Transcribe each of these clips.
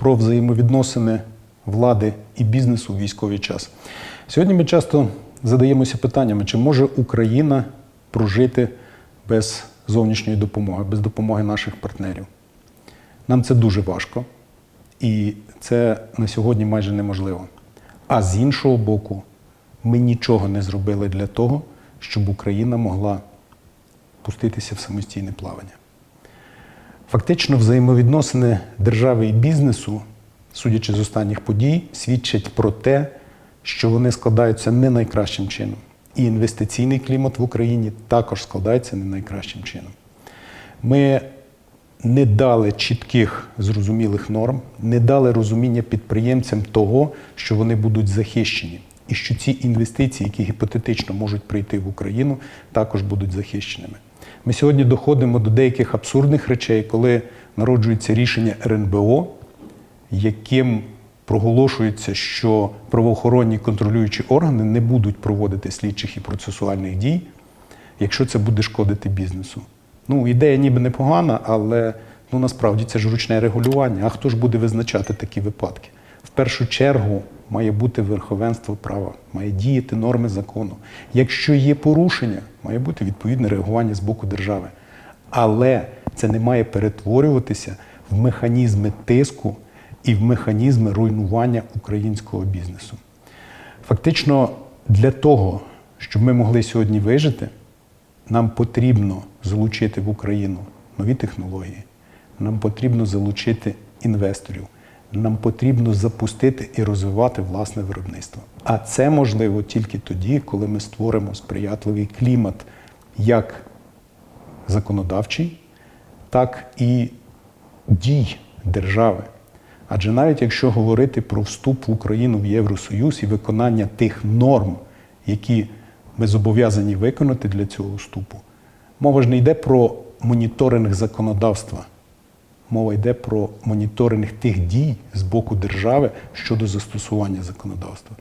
про взаємовідносини влади і бізнесу у військовий час. Сьогодні ми часто задаємося питаннями, чи може Україна прожити без зовнішньої допомоги, без допомоги наших партнерів. Нам це дуже важко, і це на сьогодні майже неможливо. А з іншого боку, ми нічого не зробили для того, щоб Україна могла пуститися в самостійне плавання. Фактично, взаємовідносини держави і бізнесу, судячи з останніх подій, свідчать про те, що вони складаються не найкращим чином. І інвестиційний клімат в Україні також складається не найкращим чином. Ми не дали чітких зрозумілих норм, не дали розуміння підприємцям того, що вони будуть захищені, і що ці інвестиції, які гіпотетично можуть прийти в Україну, також будуть захищеними. Ми сьогодні доходимо до деяких абсурдних речей, коли народжується рішення РНБО, яким проголошується, що правоохоронні контролюючі органи не будуть проводити слідчих і процесуальних дій, якщо це буде шкодити бізнесу. Ну, ідея ніби непогана, але ну, насправді це ж ручне регулювання. А хто ж буде визначати такі випадки? В першу чергу має бути верховенство права, має діяти норми закону. Якщо є порушення, має бути відповідне реагування з боку держави. Але це не має перетворюватися в механізми тиску і в механізми руйнування українського бізнесу. Фактично, для того, щоб ми могли сьогодні вижити, нам потрібно залучити в Україну нові технології, нам потрібно залучити інвесторів, нам потрібно запустити і розвивати власне виробництво. А це можливо тільки тоді, коли ми створимо сприятливий клімат як законодавчий, так і дій держави. Адже навіть якщо говорити про вступ в Україну в Євросоюз і виконання тих норм, які ми зобов'язані виконати для цього вступу, мова ж не йде про моніторинг законодавства, мова йде про моніторинг тих дій з боку держави щодо застосування законодавства.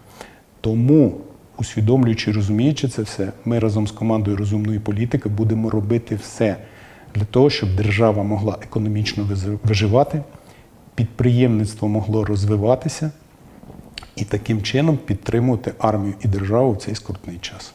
Тому, усвідомлюючи, розуміючи це все, ми разом з командою розумної політики будемо робити все для того, щоб держава могла економічно виживати, підприємництво могло розвиватися і таким чином підтримувати армію і державу в цей скрутний час.